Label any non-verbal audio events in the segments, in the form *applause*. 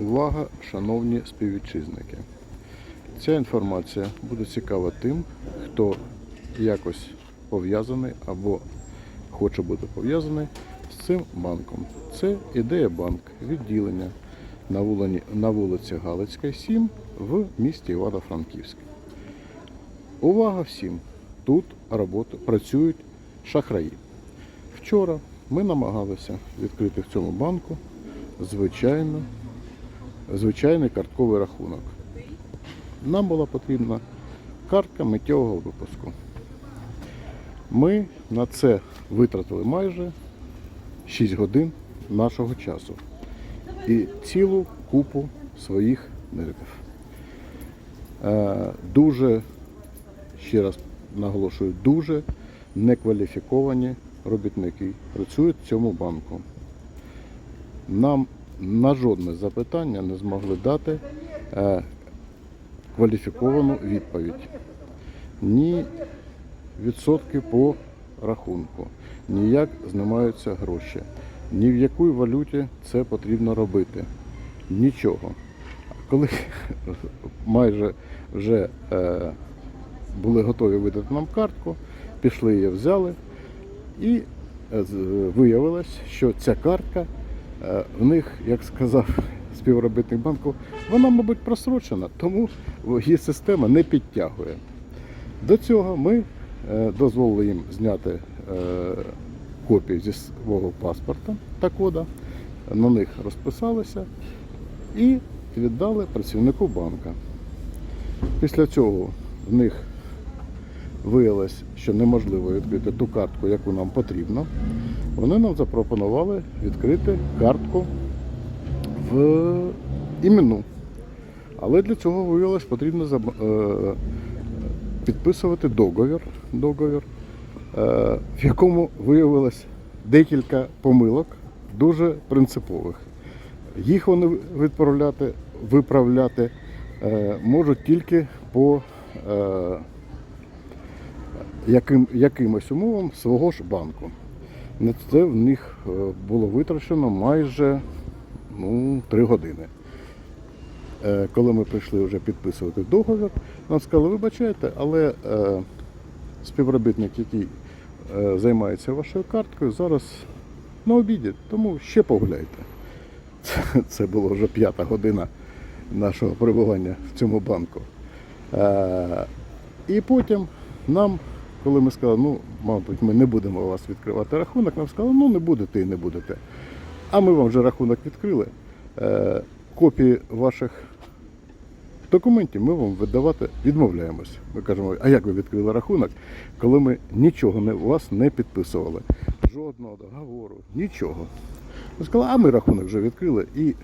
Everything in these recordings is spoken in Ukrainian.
Увага, шановні співвітчизники. Ця інформація буде цікава тим, хто якось пов'язаний або хоче бути пов'язаний з цим банком. Це ідея банк, відділення на вулиці, Галицька, 7 в місті Івано-Франківськ. Увага всім! Тут роботи, працюють шахраї. Вчора ми намагалися відкрити в цьому банку звичайно, звичайний картковий рахунок. Нам була потрібна картка миттєвого випуску. Ми на це витратили майже 6 годин нашого часу і цілу купу своїх нервів. Е, Дуже, ще раз наголошую, дуже некваліфіковані робітники працюють в цьому банку. Нам на жодне запитання не змогли дати е, кваліфіковану відповідь. Ні відсотки по рахунку, ні як знімаються гроші, ні в якій валюті це потрібно робити. Нічого. Коли *laughs* майже вже е, були готові видати нам картку, пішли її взяли і е, виявилось, що ця картка е, в них, як сказав співробітник банку, вона, мабуть, просрочена, тому її система не підтягує. До цього ми е, дозволили їм зняти е, копію зі свого паспорта та кода, на них розписалися і віддали працівнику банка. Після цього в них виявилось, що неможливо відкрити ту картку, яку нам потрібно. Вони нам запропонували відкрити картку в імену. Але для цього виявилось потрібно е, підписувати договір, договір е, в якому виявилось декілька помилок, дуже принципових. Їх вони відправляти, виправляти е, можуть тільки по яким, якимось умовам свого ж банку. На це в них е, було витрачено майже ну, 3 години. Е, Коли ми прийшли вже підписувати договір, нам сказали, вибачайте, але е, співробітник, який займається вашою карткою, зараз на обіді, тому ще погуляйте. Це, була вже п'ята година нашого перебування в цьому банку. І потім нам, коли ми сказали, ну, мабуть, ми не будемо у вас відкривати рахунок, нам сказали, ну не будете і не будете. А ми вам вже рахунок відкрили. Е, копії ваших документів ми вам видавати відмовляємось. Ми кажемо, а як ви відкрили рахунок, коли ми нічого не, у вас не підписували? Жодного договору, нічого. Ми сказали, а ми рахунок вже відкрили і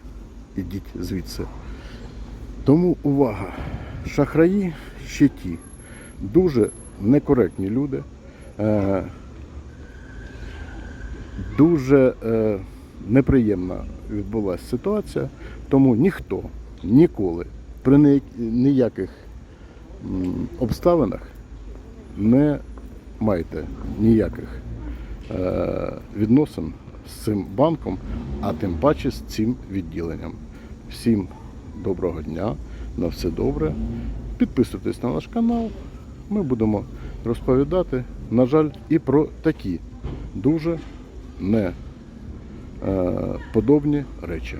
ідіть звідси. Тому увага! Шахраї ще ті. Дуже некоректні люди. Е, дуже е, неприємна відбулася ситуація, тому ніхто ніколи при ніяких обставинах не майте ніяких е, відносин з цим банком, а тим паче з цим відділенням. Всім доброго дня, на все добре. Підписуйтесь на наш канал. Ми будемо розповідати, на жаль, і про такі дуже не е, речі.